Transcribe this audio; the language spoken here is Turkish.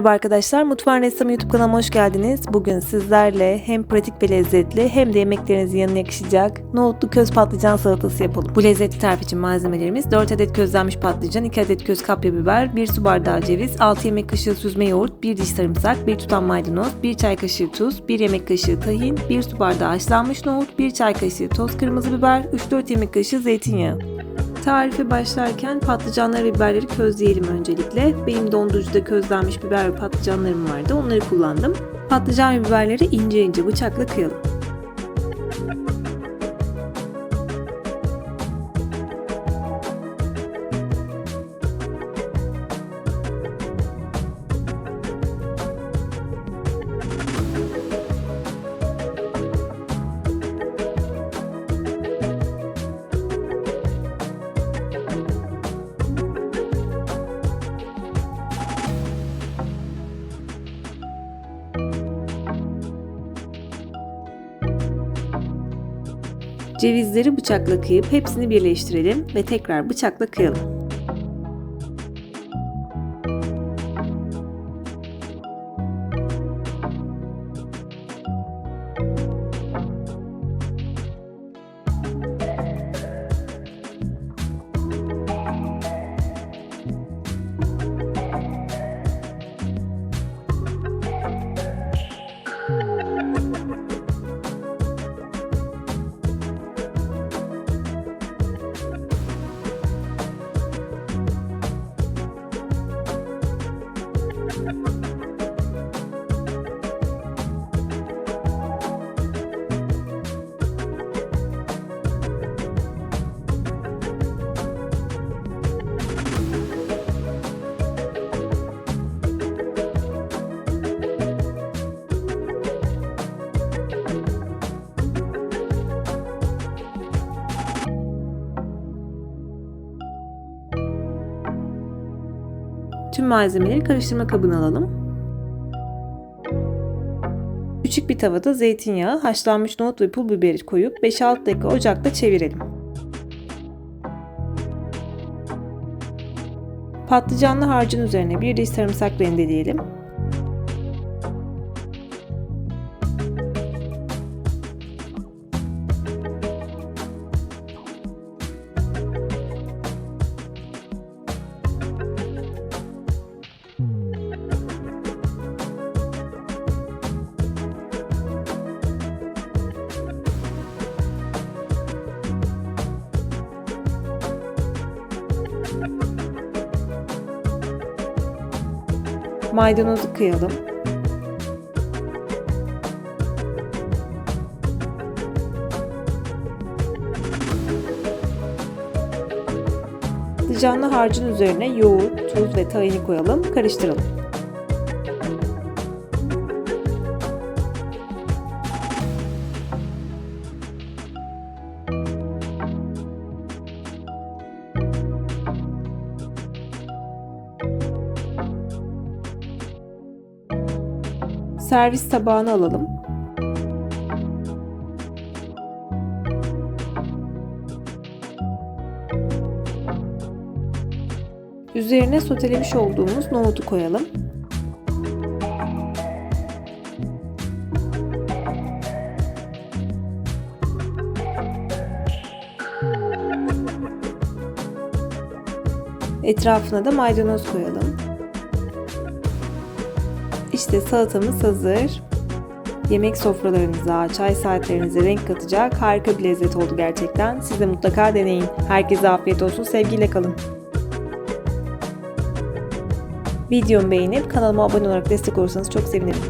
Merhaba arkadaşlar, Mutfağın Ressamı YouTube kanalıma hoş geldiniz. Bugün sizlerle hem pratik ve lezzetli hem de yemeklerinizin yanına yakışacak nohutlu köz patlıcan salatası yapalım. Bu lezzetli tarif için malzemelerimiz 4 adet közlenmiş patlıcan, 2 adet köz kapya biber, 1 su bardağı ceviz, 6 yemek kaşığı süzme yoğurt, 1 diş sarımsak, 1 tutam maydanoz, 1 çay kaşığı tuz, 1 yemek kaşığı tahin, 1 su bardağı haşlanmış nohut, 1 çay kaşığı toz kırmızı biber, 3-4 yemek kaşığı zeytinyağı. Tarife başlarken patlıcanları ve biberleri közleyelim öncelikle. Benim dondurucuda közlenmiş biber ve patlıcanlarım vardı. Onları kullandım. Patlıcan ve biberleri ince ince bıçakla kıyalım. Cevizleri bıçakla kıyıp hepsini birleştirelim ve tekrar bıçakla kıyalım. Tüm malzemeleri karıştırma kabına alalım. Küçük bir tavada zeytinyağı, haşlanmış nohut ve pul biberi koyup 5-6 dakika ocakta çevirelim. Patlıcanlı harcın üzerine bir diş sarımsak rendeleyelim. Maydanozu kıyalım. Patlıcanlı harcın üzerine yoğurt, tuz ve tahini koyalım, karıştıralım. Servis tabağına alalım. Üzerine sotelemiş olduğumuz nohutu koyalım. Etrafına da maydanoz koyalım. İşte salatamız hazır. Yemek sofralarınıza, çay saatlerinize renk katacak harika bir lezzet oldu gerçekten. Siz de mutlaka deneyin. Herkese afiyet olsun, sevgiyle kalın. Videomu beğenip kanalıma abone olarak destek olursanız çok sevinirim.